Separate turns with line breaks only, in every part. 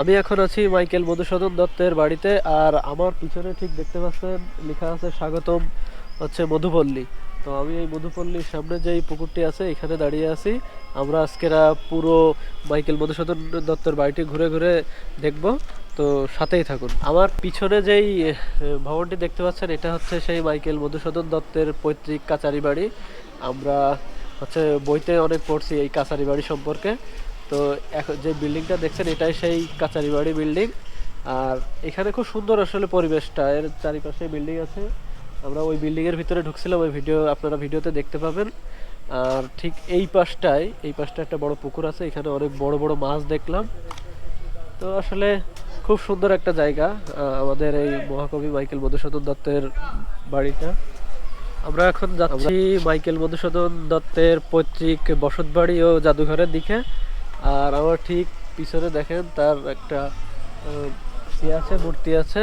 আমি এখন আছি মাইকেল মধুসূদন দত্তের বাড়িতে, আর আমার পিছনে ঠিক দেখতে পাচ্ছেন, লেখা আছে স্বাগতম, হচ্ছে মধুপল্লী। তো আমি এই মধুপল্লীর সামনে যে পুকুরটি আছে, এখানে দাঁড়িয়ে আছি। আমরা আজকেরা পুরো মাইকেল মধুসূদন দত্তের বাড়িটি ঘুরে ঘুরে দেখব। তো সাথেই থাকুন। আমার পিছনে যেই ভবনটি দেখতে পাচ্ছেন, এটা হচ্ছে সেই মাইকেল মধুসূদন দত্তের পৈতৃক কাচারি বাড়ি। আমরা হচ্ছে বইতে অনেক পড়ছি এই কাচারি বাড়ি সম্পর্কে। তো এখন যে বিল্ডিংটা দেখছেন এটাই সেই কাচারি বাড়ি বিল্ডিং আর এখানে খুব সুন্দর আসলে পরিবেশটা। এর চারিপাশে বিল্ডিং আছে। আমরা ওই বিল্ডিং এর ভিতরে ঢুকছিলাম। ওই ভিডিও আপনারা ভিডিওতে দেখতে পাবেন। আর ঠিক এই পাশটায় এই পাশটা একটা বড় পুকুর আছে। এখানে অনেক বড় বড় মাছ দেখলাম। তো আসলে খুব সুন্দর একটা জায়গা আমাদের এই মহাকবি মাইকেল মধুসূদন দত্তের বাড়িটা। আমরা এখন যাচ্ছি মাইকেল মধুসূদন দত্তের পৈতৃক বসতবাড়ি ও জাদুঘরের দিকে। আর আমার ঠিক পিছনে দেখেন, তার একটা ইয়ে আছে, মূর্তি আছে।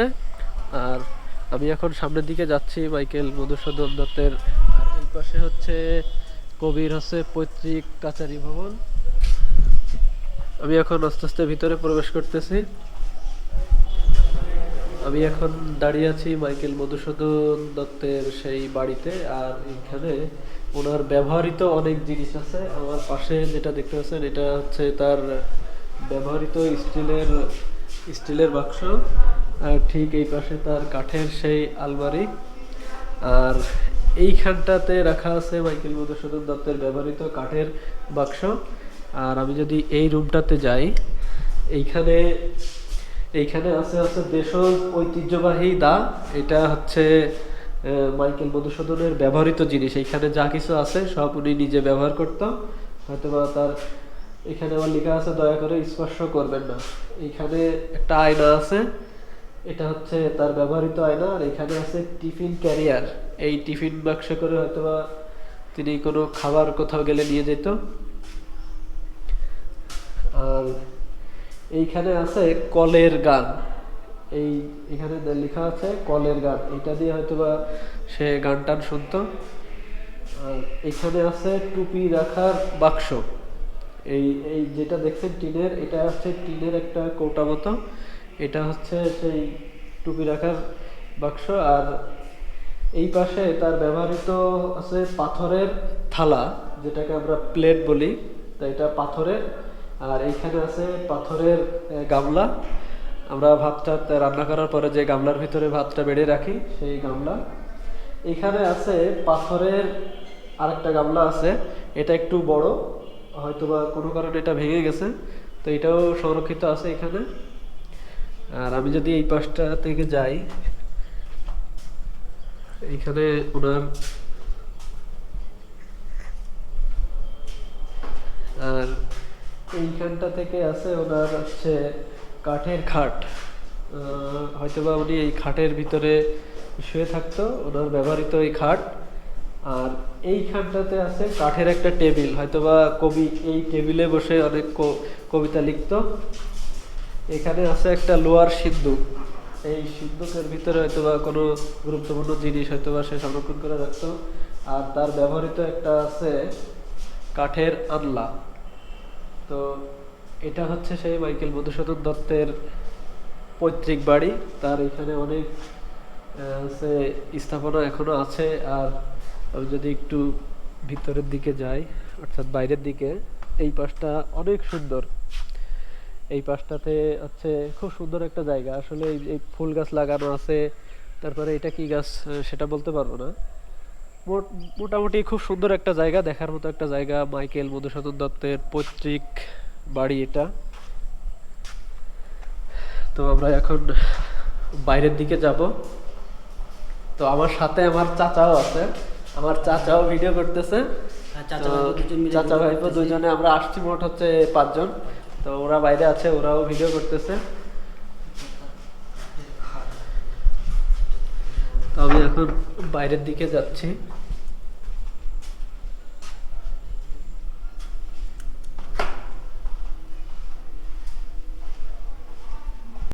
আর আমি এখন সামনের দিকে যাচ্ছি মাইকেল মধুসূদন দত্তের। এই পাশে হচ্ছে কবির হচ্ছে পৈতৃক কাচারি ভবন। আমি এখন আস্তে আস্তে ভিতরে প্রবেশ করতেছি। আমি এখন দাঁড়িয়ে আছি মাইকেল মধুসূদন দত্তের সেই বাড়িতে, আর এখানে ওনার ব্যবহৃত অনেক জিনিস আছে। আমার পাশে যেটা দেখতে পাচ্ছেন, এটা হচ্ছে তার ব্যবহৃত স্টিলের স্টিলের বাক্স। আর ঠিক এই পাশে তার কাঠের সেই আলমারি। আর এইখানটাতে রাখা আছে মাইকেল মধুসূদন দত্তের ব্যবহৃত কাঠের বাক্স। আর আমি যদি এই রুমটাতে যাই, এইখানে এইখানে আছে হচ্ছে দেশজ ঐতিহ্যবাহী দা। এটা হচ্ছে মাইকেল মধুসূদনের ব্যবহৃত জিনিস। এইখানে যা কিছু আছে, সব উনি নিজে ব্যবহার করতো হয়তোবা তার, এখানে আমার লেখা আছে, দয়া করে স্পর্শ করবেন না। এইখানে একটা আয়না আছে। এটা হচ্ছে তার ব্যবহৃত আয়না, আর এখানে আছে টিফিন ক্যারিয়ার। এই টিফিন বাক্সে করে হয়তোবা তিনি কোনো খাবার কোথাও গেলে নিয়ে যেত। আর এইখানে আছে কলের গান। এই এখানে লেখা আছে কলের গান। এটা দিয়ে হয়তোবা সে গান টান শুনত। আর এখানে আছে টুপি রাখার বাক্স। এই এই যেটা দেখছেন টিনের, এটা হচ্ছে টিনের একটা কৌটা মতো। এটা হচ্ছে সেই টুপি রাখার বাক্স। আর এই পাশে তার ব্যবহৃত আছে পাথরের থালা, যেটাকে আমরা প্লেট বলি। তো এটা পাথরের আর এইখানে আছে পাথরের গামলা। আমরা ভাতটা রান্না করার পরে যে গামলার ভিতরে ভাতটা বেড়ে রাখি, সেই গামলা। এখানে আছে পাথরের আরেকটা গামলা আছে। এটা একটু বড়, হয়তোবা কোনো কারণে এটা ভেঙে গেছে। তো এটাও সংরক্ষিত আছে এখানে। আর আমি যদি এই পাশটা থেকে যাই, এইখানে ওনার আর এইখানটা থেকে আছে ওনার হচ্ছে কাঠের খাট। হয়তোবা উনি এই খাটের ভিতরে শুয়ে থাকতো, ওনার ব্যবহৃত এই খাট। আর এইখানটাতে আছে কাঠের একটা টেবিল। হয়তোবা কবি এই টেবিলে বসে অনেক কবিতা লিখতো। এখানে আছে একটা লোয়ার সিন্ধুক এই সিন্ধুকের ভিতরে হয়তোবা কোনো গুরুত্বপূর্ণ জিনিস হয়তোবা সে সংরক্ষণ করে রাখতো। আর তার ব্যবহৃত একটা আছে কাঠের আনলা। তো এটা হচ্ছে সেই মাইকেল মধুসূদন দত্তের পৈতৃক বাড়ি। তার এখানে অনেক হচ্ছে স্থাপনা এখনও আছে। আর যদি একটু ভিতরের দিকে যাই, অর্থাৎ বাইরের দিকে, এই পাশটা অনেক সুন্দর। এই পাশটাতে হচ্ছে খুব সুন্দর একটা জায়গা। আসলে এই ফুল গাছ লাগানো আছে। তারপরে এটা কি গাছ সেটা বলতে পারব না। মোটামুটি খুব সুন্দর একটা জায়গা দেখার মতো একটা জায়গা মাইকেল মধুসূদন দত্তের পৈতৃক বাড়ি এটা। তো আমরা এখন বাইরের দিকে যাব। তো আমার সাথে আমার চাচাও আছে। আমার চাচাও ভিডিও করতেছে।
চাচা ভাইপো।
দুজনে আমরা আসছি মোট হচ্ছে পাঁচজন। তো ওরা বাইরে আছে ওরাও ভিডিও করতেছে। তো আমি এখন বাইরের দিকে যাচ্ছি।